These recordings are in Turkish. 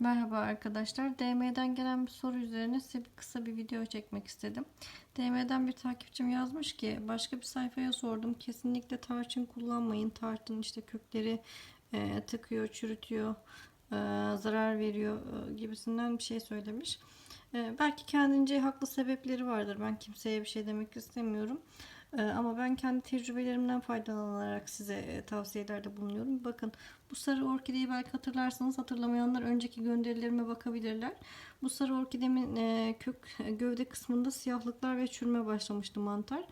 Merhaba arkadaşlar. DM'den gelen bir soru üzerine size bir kısa bir video çekmek istedim. DM'den bir takipçim yazmış ki başka bir sayfaya sordum. Kesinlikle tarçın kullanmayın. Tarçın işte kökleri e, tıkıyor, çürütüyor, e, zarar veriyor e, gibisinden bir şey söylemiş. E, belki kendince haklı sebepleri vardır. Ben kimseye bir şey demek istemiyorum. E, ama ben kendi tecrübelerimden faydalanarak size e, tavsiyelerde bulunuyorum. Bakın bu sarı orkideyi belki hatırlarsanız hatırlamayanlar önceki gönderilerime bakabilirler. Bu sarı orkidemin e, kök e, gövde kısmında siyahlıklar ve çürüme başlamıştı mantar.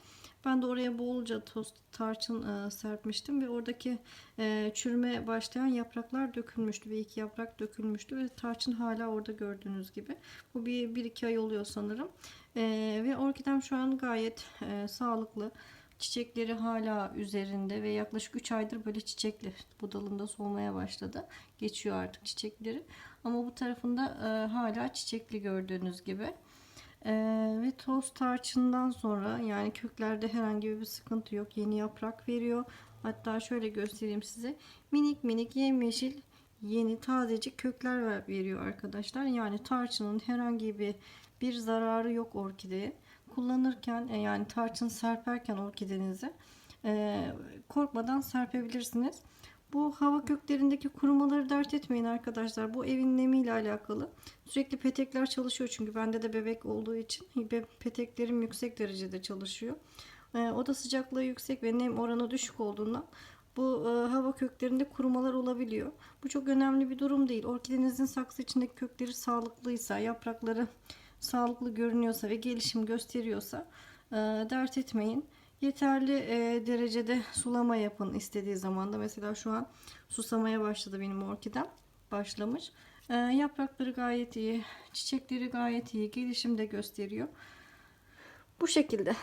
Ben de oraya bolca toz tarçın e, serpmiştim ve oradaki e, çürüme başlayan yapraklar dökülmüştü. Bir iki yaprak dökülmüştü ve tarçın hala orada gördüğünüz gibi. Bu bir, bir iki ay oluyor sanırım. E, ve orkidem şu an gayet e, sağlıklı. Çiçekleri hala üzerinde ve yaklaşık 3 aydır böyle çiçekli. Bu dalında solmaya başladı. Geçiyor artık çiçekleri. Ama bu tarafında e, hala çiçekli gördüğünüz gibi. E, ve toz tarçından sonra yani köklerde herhangi bir sıkıntı yok. Yeni yaprak veriyor. Hatta şöyle göstereyim size. Minik minik yemyeşil yeni tazecik kökler ver- veriyor arkadaşlar. Yani tarçının herhangi bir bir zararı yok orkideye kullanırken e, yani tarçın serperken orkidenizi e, korkmadan serpebilirsiniz. Bu hava köklerindeki kurumaları dert etmeyin arkadaşlar. Bu evin nemiyle alakalı. Sürekli petekler çalışıyor çünkü bende de bebek olduğu için peteklerim yüksek derecede çalışıyor. E, oda sıcaklığı yüksek ve nem oranı düşük olduğundan bu e, hava köklerinde kurumalar olabiliyor. Bu çok önemli bir durum değil. Orkidenizin saksı içindeki kökleri sağlıklıysa, yaprakları sağlıklı görünüyorsa ve gelişim gösteriyorsa e, dert etmeyin. Yeterli e, derecede sulama yapın istediği zaman da. Mesela şu an susamaya başladı benim orkidem. Başlamış. E, yaprakları gayet iyi. Çiçekleri gayet iyi. Gelişim de gösteriyor. Bu şekilde.